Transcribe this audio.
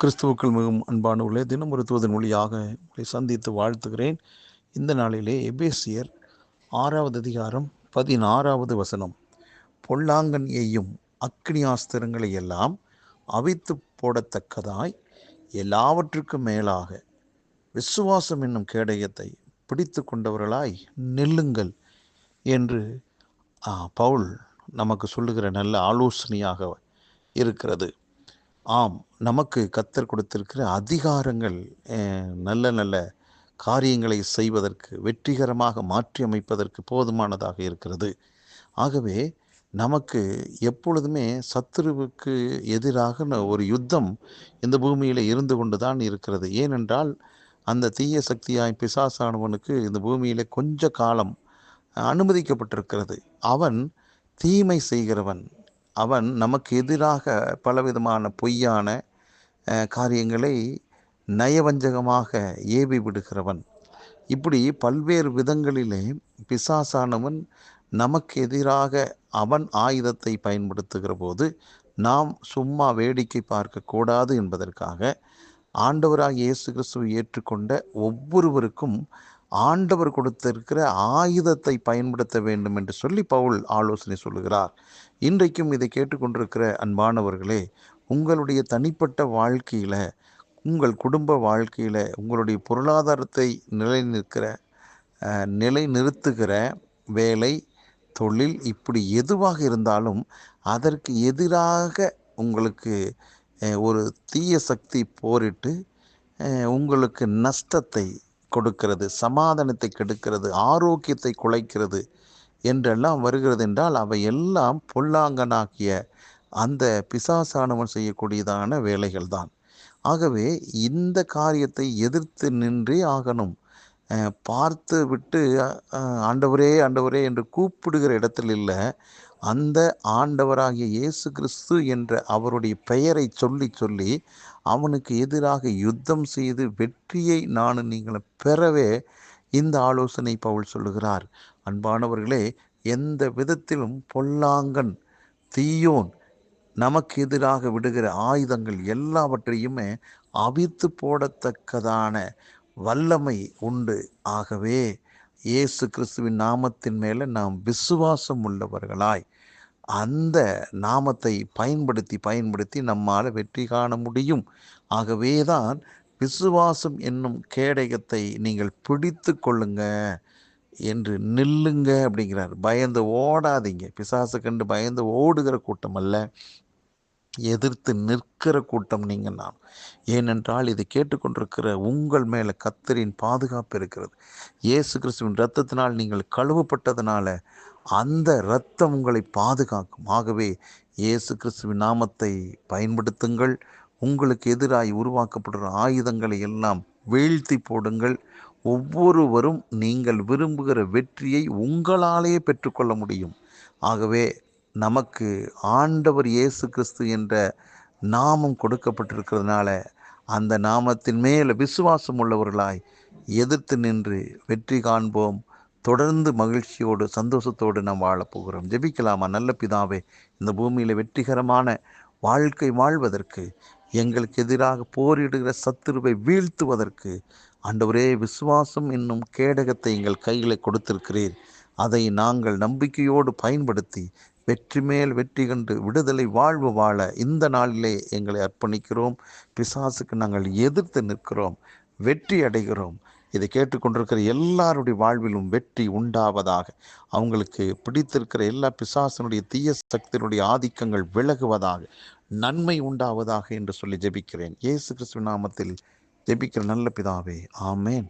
கிறிஸ்துவுக்கள் மிகவும் அன்பான உள்ளே தினம் ஒரு தூதன் மொழியாக உங்களை சந்தித்து வாழ்த்துகிறேன். இந்த நாளிலே எபேசியர் ஆறாவது அதிகாரம் பதினாறாவது வசனம். பொல்லாங்கன் எய்யும் அக்னியாஸ்திரங்களை எல்லாம் அவித்து போடத்தக்கதாய் எல்லாவற்றுக்கும் மேலாக விசுவாசம் என்னும் கேடயத்தை பிடித்து கொண்டவர்களாய் நெல்லுங்கள் என்று பவுல் நமக்கு சொல்லுகிற நல்ல ஆலோசனையாக இருக்கிறது. ஆம் நமக்கு கத்தர் கொடுத்திருக்கிற அதிகாரங்கள் நல்ல நல்ல காரியங்களை செய்வதற்கு வெற்றிகரமாக மாற்றி அமைப்பதற்கு போதுமானதாக இருக்கிறது. ஆகவே நமக்கு எப்பொழுதுமே சத்துருவுக்கு எதிராக ஒரு யுத்தம் இந்த பூமியில் இருந்து கொண்டு தான் இருக்கிறது. ஏனென்றால் அந்த தீய சக்தியாய் பிசாசானவனுக்கு இந்த பூமியில் கொஞ்ச காலம் அனுமதிக்கப்பட்டிருக்கிறது. அவன் தீமை செய்கிறவன். அவன் நமக்கு எதிராக பலவிதமான பொய்யான காரியங்களை நயவஞ்சகமாக ஏவி விடுகிறவன். இப்படி பல்வேறு விதங்களிலே பிசாசானவன் நமக்கு எதிராக அவன் ஆயுதத்தை பயன்படுத்துகிற போது நாம் சும்மா வேடிக்கை பார்க்கக்கூடாது என்பதற்காக ஆண்டவராக இயேசு கிறிஸ்துவை ஏற்றுக்கொண்ட ஒவ்வொருவருக்கும் ஆண்டவர் கொடுத்திருக்கிற ஆயுதத்தை பயன்படுத்த வேண்டும் என்று சொல்லி பவுல் ஆலோசனை சொல்லுகிறார். இன்றைக்கும் இதை கேட்டுக்கொண்டிருக்கிற அன்பானவர்களே உங்களுடைய தனிப்பட்ட வாழ்க்கையில் உங்கள் குடும்ப வாழ்க்கையில் உங்களுடைய பொருளாதாரத்தை நிலைநிற்கிற நிற்கிற நிலை நிறுத்துகிற வேலை தொழில் இப்படி எதுவாக இருந்தாலும் அதற்கு எதிராக உங்களுக்கு ஒரு தீய சக்தி போரிட்டு உங்களுக்கு நஷ்டத்தை கொடுக்கிறது சமாதானத்தை கெடுக்கிறது ஆரோக்கியத்தை குலைக்கிறது என்றெல்லாம் வருகிறது என்றால் அவை எல்லாம் பொல்லாங்கனாக்கிய அந்த பிசாசானவன் செய்யக்கூடியதான வேலைகள் தான் ஆகவே இந்த காரியத்தை எதிர்த்து நின்றே ஆகணும். பார்த்து விட்டு ஆண்டவரே ஆண்டவரே என்று கூப்பிடுகிற இடத்தில் இல்லை. அந்த ஆண்டவராகிய இயேசு கிறிஸ்து என்ற அவருடைய பெயரை சொல்லி சொல்லி அவனுக்கு எதிராக யுத்தம் செய்து வெற்றியை நான் நீங்கள் பெறவே இந்த ஆலோசனை பவுல் சொல்லுகிறார். அன்பானவர்களே எந்த விதத்திலும் பொல்லாங்கன் தீயோன் நமக்கு எதிராக விடுகிற ஆயுதங்கள் எல்லாவற்றையுமே அவித்து போடத்தக்கதான வல்லமை உண்டு. ஆகவே இயேசு கிறிஸ்துவின் நாமத்தின் மேலே நாம் விசுவாசம் உள்ளவர்களாய் அந்த நாமத்தை பயன்படுத்தி பயன்படுத்தி நம்மால் வெற்றி காண முடியும். ஆகவே தான் விசுவாசம் என்னும் கேடயத்தை நீங்கள் பிடித்து கொள்ளுங்க என்று நில்லுங்க அப்படிங்கிறார். பயந்து ஓடாதீங்க. பிசாசு கண்டு பயந்து ஓடுகிற கூட்டம் அல்ல. எதிர்த்து நிற்கிற கூட்டம் நீங்கள் நான். ஏனென்றால் இதை கேட்டுக்கொண்டிருக்கிற உங்கள் மேலே கத்தரின் பாதுகாப்பு இருக்கிறது. இயேசு கிறிஸ்துவின் இரத்தத்தினால் நீங்கள் கழுவப்பட்டதுனால அந்த இரத்தம் உங்களை பாதுகாக்கும். ஆகவே இயேசு கிறிஸ்துவின் நாமத்தை பயன்படுத்துங்கள். உங்களுக்கு எதிராய் உருவாக்கப்படுகிற ஆயுதங்களை எல்லாம் வீழ்த்தி போடுங்கள். ஒவ்வொருவரும் நீங்கள் விரும்புகிற வெற்றியை உங்களாலேயே பெற்றுக்கொள்ள முடியும். ஆகவே நமக்கு ஆண்டவர் இயேசு கிறிஸ்து என்ற நாமம் கொடுக்கப்பட்டிருக்கிறதுனால அந்த நாமத்தின் மேல் விசுவாசம் உள்ளவர்களாய் எதிர்த்து நின்று வெற்றி காண்போம். தொடர்ந்து மகிழ்ச்சியோடு சந்தோஷத்தோடு நாம் வாழப் போகிறோம். ஜெபிக்கலாமா? நல்ல பிதாவே இந்த பூமியில் வெற்றிகரமான வாழ்க்கை வாழ்வதற்கு எங்களுக்கு எதிராக போரிடுகிற சத்துருவை வீழ்த்துவதற்கு ஆண்டவரே விசுவாசம் என்னும் கேடகத்தை எங்கள் கையில் கொடுத்திருக்கிறீர். அதை நாங்கள் நம்பிக்கையோடு பயன்படுத்தி வெற்றி மேல் வெற்றி கண்டு விடுதலை வாழ்வு வாழ இந்த நாளிலே எங்களை அர்ப்பணிக்கிறோம். பிசாசுக்கு நாங்கள் எதிர்த்து நிற்கிறோம். வெற்றி அடைகிறோம். இதை கேட்டுக்கொண்டிருக்கிற எல்லாருடைய வாழ்விலும் வெற்றி உண்டாவதாக. அவங்களுக்கு பிடித்திருக்கிற எல்லா பிசாசனுடைய தீய சக்தியினுடைய ஆதிக்கங்கள் விலகுவதாக நன்மை உண்டாவதாக என்று சொல்லி ஜெபிக்கிறேன். இயேசு கிறிஸ்துவ நாமத்தில் ஜெபிக்கிற நல்ல பிதாவே ஆமேன்.